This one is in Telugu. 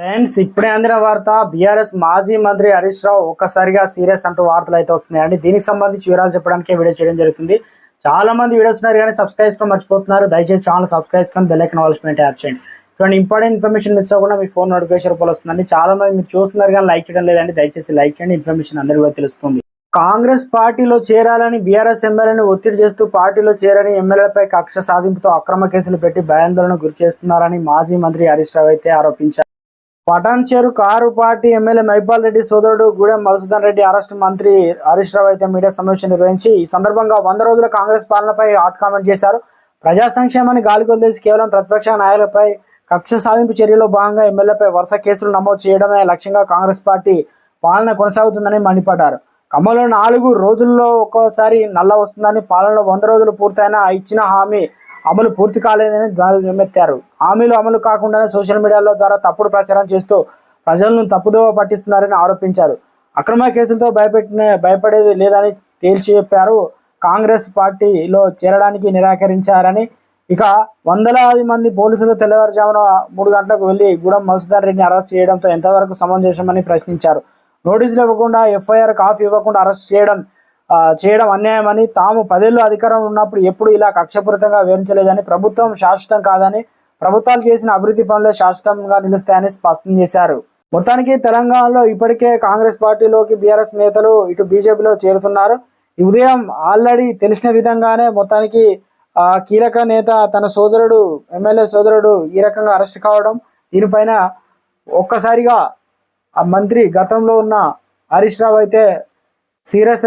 ఫ్రెండ్స్ ఇప్పుడే అందిన వార్త బీఆర్ఎస్ మాజీ మంత్రి హరీష్ రావు ఒక్కసారిగా సీరియస్ అంటూ వార్తలు అయితే వస్తున్నాయండి. దీనికి సంబంధించి వివరాలు చెప్పడానికి వీడియో చేయడం జరుగుతుంది. చాలా మంది వీడియోస్ ఉన్నారు కానీ సబ్స్క్రైబ్ చేసుకొని మర్చిపోతున్నారు. దయచేసి ఛానల్ సబ్స్క్రైబ్ చేసుకొని బెల్ ఐకన్ యాప్ చేయండి. చూడండి ఇంపార్టెంట్ ఇన్ఫర్మేషన్ మిస్ అవ్వకుండా మీ ఫోన్ నోటిఫికేషన్ రూపాయలు వస్తుందండి. చాలా మంది మీరు చూస్తున్నారు కానీ లైక్ చేయడం లేదండి. దయచేసి లైక్ చేయండి. ఇన్ఫర్మేషన్ అందరికీ కూడా తెలుస్తుంది. కాంగ్రెస్ పార్టీలో చేరాలని బీఆర్ఎస్ ఎమ్మెల్యేని ఒత్తిడి చేస్తూ పార్టీలో చేరని ఎమ్మెల్యేలపై కక్ష సాధింపుతో అక్రమ కేసులు పెట్టి భయాందోళన గురి చేస్తున్నారని మాజీ మంత్రి హరీష్ రావు అయితే ఆరోపించారు. Patancheru car party MLA Mahipal Reddy సోదరుడు గూడెం మధుసూదన్ రెడ్డి అరెస్ట్ మంత్రి హరీష్ రావు అయితే మీడియా సమావేశం నిర్వహించి ఈ సందర్భంగా వంద రోజుల కాంగ్రెస్ పాలనపై హాట్ కామెంట్ చేశారు. ప్రజా సంక్షేమాన్ని గాలికి కేవలం ప్రతిపక్ష నాయకులపై కక్ష సాధింపు చర్యలో భాగంగా ఎమ్మెల్యేపై వరుస కేసులు నమోదు చేయడమే లక్ష్యంగా కాంగ్రెస్ పార్టీ పాలన కొనసాగుతుందని మండిపడ్డారు. ఖమ్మంలో నాలుగు రోజుల్లో ఒక్కోసారి నల్ల వస్తుందని పాలనలో వంద రోజులు పూర్తయినా ఇచ్చిన హామీ అమలు పూర్తి కాలేదని ధ్వజమెత్తారు హామీలు అమలు కాకుండానే సోషల్ మీడియాలో ద్వారా తప్పుడు ప్రచారం చేస్తూ ప్రజలను తప్పుదోవ పట్టిస్తున్నారని ఆరోపించారు. అక్రమ కేసులతో భయపెట్టిన భయపడేది లేదని తేల్చి చెప్పారు. కాంగ్రెస్ పార్టీలో చేరడానికి నిరాకరించారని ఇక వందలాది మంది పోలీసులు తెల్లవారుజామున మూడు గంటలకు వెళ్ళి గూడెం మధుసూదన్ రెడ్డిని అరెస్ట్ చేయడంతో ఎంతవరకు సమంజసమని ప్రశ్నించారు. నోటీసులు ఇవ్వకుండా ఎఫ్ఐఆర్ కాఫీ ఇవ్వకుండా అరెస్ట్ చేయడం చేయడం అన్యాయమని తాము పదేళ్ళు అధికారం ఉన్నప్పుడు ఎప్పుడు ఇలా కక్షపూరితంగా వివరించలేదని ప్రభుత్వం శాశ్వతం కాదని ప్రభుత్వాలు చేసిన అభివృద్ధి పనులే శాశ్వతంగా నిలుస్తాయని స్పష్టం చేశారు. మొత్తానికి తెలంగాణలో ఇప్పటికే కాంగ్రెస్ పార్టీలోకి బీఆర్ఎస్ నేతలు ఇటు బీజేపీలో చేరుతున్నారు. ఈ ఉదయం ఆల్రెడీ తెలిసిన విధంగానే మొత్తానికి కీలక నేత తన సోదరుడు ఎమ్మెల్యే సోదరుడు ఈ రకంగా అరెస్ట్ కావడం దీనిపైన ఒక్కసారిగా ఆ మంత్రి గతంలో ఉన్న హరీష్ రావు అయితే సీరియస్